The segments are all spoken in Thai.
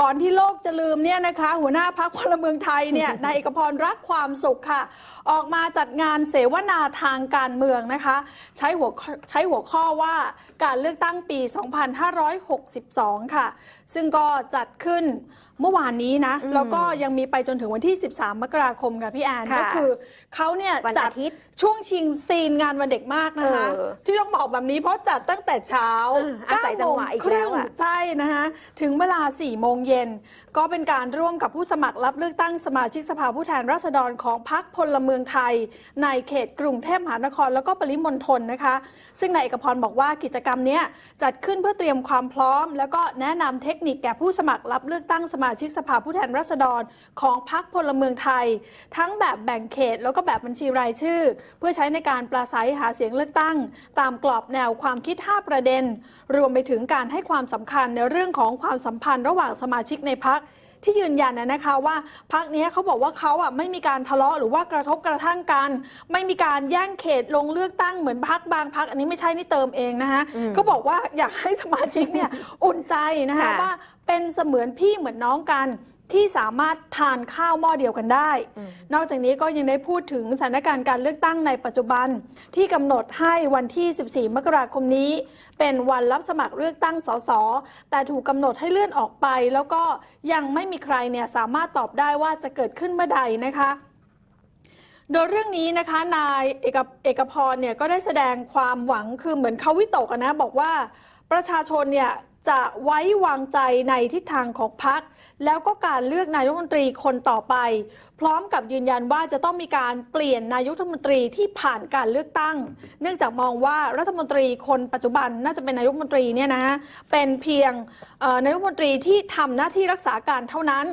ก่อนที่โลกจะลืมเนี่ยนะคะ หัวหน้าพักพลเมืองไทยเนี่ยนายเอกพรรักความสุขค่ะ ออกมาจัดงานเสวนาทางการเมืองนะคะ ใช้หัวข้อใช้หัวข้อว่าการเลือกตั้งปี 2562 ค่ะ ซึ่งก็จัดขึ้นเมื่อวานนี้นะอืมแล้วก็ยังมีไปจนถึงวันที่ 13 มกราคมค่ะพี่แอนค่ะก็คือเขาเนี่ยวันจัดอาทิตย์ช่วงชิงซีนงานวันเด็กมากนะคะเออที่ต้องบอกแบบนี้เพราะจัดตั้งแต่เช้าอืมอาศัยจังหวะอีกแล้วอะเก้าโมงครึ่งใช่นะคะถึงเวลา 4 โมงเย็น ก็เป็นการร่วมกับผู้สมัครรับเลือกตั้งสมาชิกสภาผู้แทนราษฎรของพรรคพลเมืองไทย ในเขตกรุงเทพมหานครแล้วก็ปริมณฑลนะคะ ซึ่งนายเอกพรบอกว่ากิจกรรมเนี้ยจัดขึ้นเพื่อเตรียมความพร้อม แล้วก็แนะนำเทคนิคแก่ผู้สมัครรับเลือกตั้งสมาชิกสภาผู้แทนราษฎรของพรรคพลเมืองไทย ทั้งแบบแบ่งเขตแล้วก็แบบบัญชีรายชื่อ เพื่อใช้ในการปราศัยหาเสียงเลือกตั้ง ตามกรอบแนวความคิด 5 ประเด็น รวมไปถึงการให้ความสำคัญในเรื่องของความสัมพันธ์ระหว่างสมาชิกในพัก ที่ยืนยันนะนะคะว่าพักนี้เขาบอกว่าเขาอะไม่มีการทะเลาะหรือว่ากระทบกระทั่งกัน ไม่มีการแย่งเขตลงเลือกตั้งเหมือนพักบางพักอันนี้ไม่ใช่นี่เติมเองนะคะอืมก็บอกว่าอยากให้สมาชิกเนี่ยอุ่นใจนะคะค่ะว่าเป็นเสมือนพี่เหมือนน้องกัน ที่สามารถทานข้าวหม้อเดียวกันได้อืมนอกจากนี้ก็ยังได้พูดถึงสถานการณ์การเลือกตั้งในปัจจุบัน ที่กำหนดให้วันที่ 14 มกราคมนี้ เป็นวันรับสมัครเลือกตั้งสส แต่ถูกกำหนดให้เลื่อนออกไป แล้วก็ยังไม่มีใครเนี่ยสามารถตอบได้ว่าจะเกิดขึ้นเมื่อใดนะคะโดยเรื่องนี้นะคะนายเอกเอกพรเนี่ยก็ได้แสดงความหวังคือเหมือนเขาวิตกอะนะบอกว่าประชาชนเนี่ย จะไว้วางใจในทิศทางของพรรคแล้วก็การเลือกนายกรัฐมนตรีคนต่อไป พร้อมกับยืนยันว่าจะต้องมีการเปลี่ยนนายกรัฐมนตรีที่ผ่านการเลือกตั้ง เนื่องจากมองว่ารัฐมนตรีคนปัจจุบันน่าจะเป็นนายกรัฐมนตรีเนี่ยนะเป็นเพียงเอ่อนายกรัฐมนตรีที่ทำหน้าที่รักษาการเท่านั้น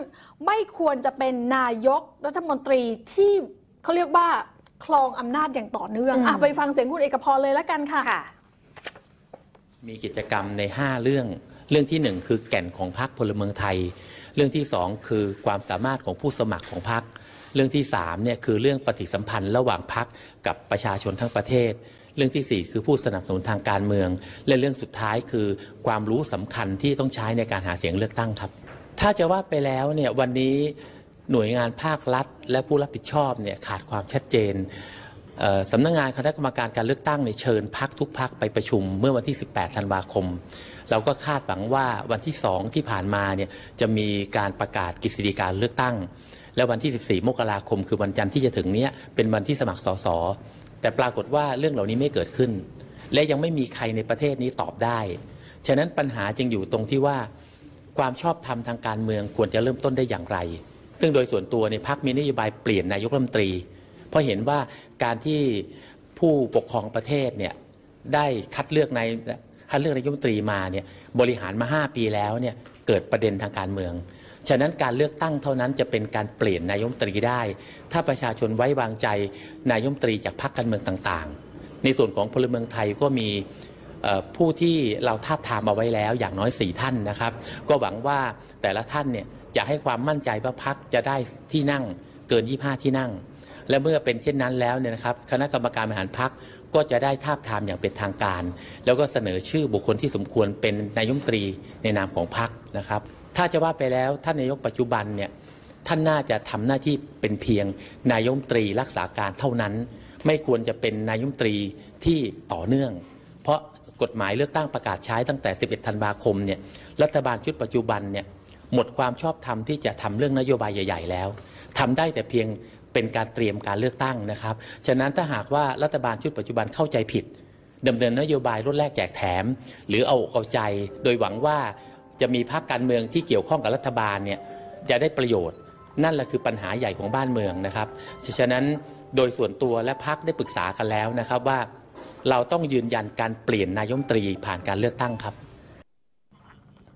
ไม่ควรจะเป็นนายกรัฐมนตรีที่เขาเรียกว่าคลองอำนาจอย่างต่อเนื่องอืมอะไปฟังเสียงคุณเอกพรเลยแล้วกันค่ะค่ะ มีกิจกรรมใน 5 เรื่อง เรื่องที่ 1 คือแก่นของพรรคพลเมืองไทย เรื่องที่ 2 คือความสามารถของผู้สมัครของพรรคเรื่องที่3เนี่ยคือเรื่องปฏิสัมพันธ์ระหว่างพรรคกับประชาชนทั้งประเทศ เรื่องทีสี่4 คือผู้สนับสนุนทางการเมือง และเรื่องสุดท้ายคือความรู้สำคัญที่ต้องใช้ในการหาเสียงเลือกตั้งครับ ถ้าจะว่าไปแล้วเนี่ยวันนี้หน่วยงานภาครัฐ และผู้รับผิดชอบเนี่ยขาดความชัดเจน สำนักงานคณะกรรมการการเลือกตั้งเนี่ยเชิญพักทุกพักไปประชุมเมื่อวันที่ 18 ธันวาคม เราก็คาดหวังว่าวันที่ 2 ที่ผ่านมาเนี่ยจะมีการประกาศกฤษฎีการเลือกตั้ง และวันที่ 14 มกราคม คือวันจันทร์ที่จะถึงเนี้ยเป็นวันที่สมัครสสแต่ปรากฏว่าเรื่องเหล่านี้ไม่เกิดขึ้น และยังไม่มีใครในประเทศนี้ตอบได้ ฉะนั้นปัญหาจึงอยู่ตรงที่ว่า ความชอบธรรมทางการเมืองควรจะเริ่มต้นได้อย่างไร ซึ่งโดยส่วนตัวในยพักมีนโยบายเปลี่ยนนายกรัฐมนตรี เพราะเห็นว่าการที่ผู้ปกครองประเทศเนี่ยได้คัดเลือกในคัดเลือกนายกรัฐมนตรีมาเนี่ยบริหารมา 5 ปีแล้วเนี่ยเกิดประเด็นทางการเมือง ฉะนั้นการเลือกตั้งเท่านั้นจะเป็นการเปลี่ยนนายกรัฐมนตรีได้ ถ้าประชาชนไว้วางใจนายกรัฐมนตรีจากพรรคการเมืองต่างๆ ในส่วนของพลเมืองไทยก็มีผู้ที่เราทาบทามเอาไว้แล้วอย่างน้อย 4 ท่านนะครับ ก็หวังว่าแต่ละท่านเนี่ยจะให้ความมั่นใจว่าพักจะได้ที่นั่งเกิน 25 ที่นั่ง และเมื่อเป็นเช่นนั้นแล้วเนี่ยนะครับคณะกรรมการบริหารพักก็จะได้ทาบทามอย่างเป็นทางการ แล้วก็เสนอชื่อบุคคลที่สมควรเป็นนายมตรีในนามของพักนะครับ ถ้าจะว่าไปแล้วท่านนายกปัจจุบันเนี่ยท่านน่าจะทำหน้าที่เป็นเพียงนายมตรีรักษาการเท่านั้น ไม่ควรจะเป็นนายมตรีที่ต่อเนื่อง เพราะกฎหมายเลือกตั้งประกาศใช้ตั้งแต่ 11 ธันวาคมเนี่ยรัฐบาลชุดปัจจุบันเนี่ยหมดความชอบธรรมที่จะทำเรื่องนโยบายใหญ่ ๆ แล้วทำได้แต่เพียง เป็นการเตรียมการเลือกตั้งนะครับ ฉะนั้นถ้าหากว่ารัฐบาลชุดปัจจุบันเข้าใจผิดดำเนินนโยบายลดแลกแจกแถม หรือเอาอกเอาใจ โดยหวังว่าจะมีพรรคการเมืองที่เกี่ยวข้องกับรัฐบาลเนี่ยจะได้ประโยชน์ นั่นแหละคือปัญหาใหญ่ของบ้านเมืองนะครับ ฉะนั้นโดยส่วนตัวและพักได้ปรึกษากันแล้วนะครับว่า เราต้องยืนยันการเปลี่ยนนายมนตรีผ่านการเลือกตั้งครับ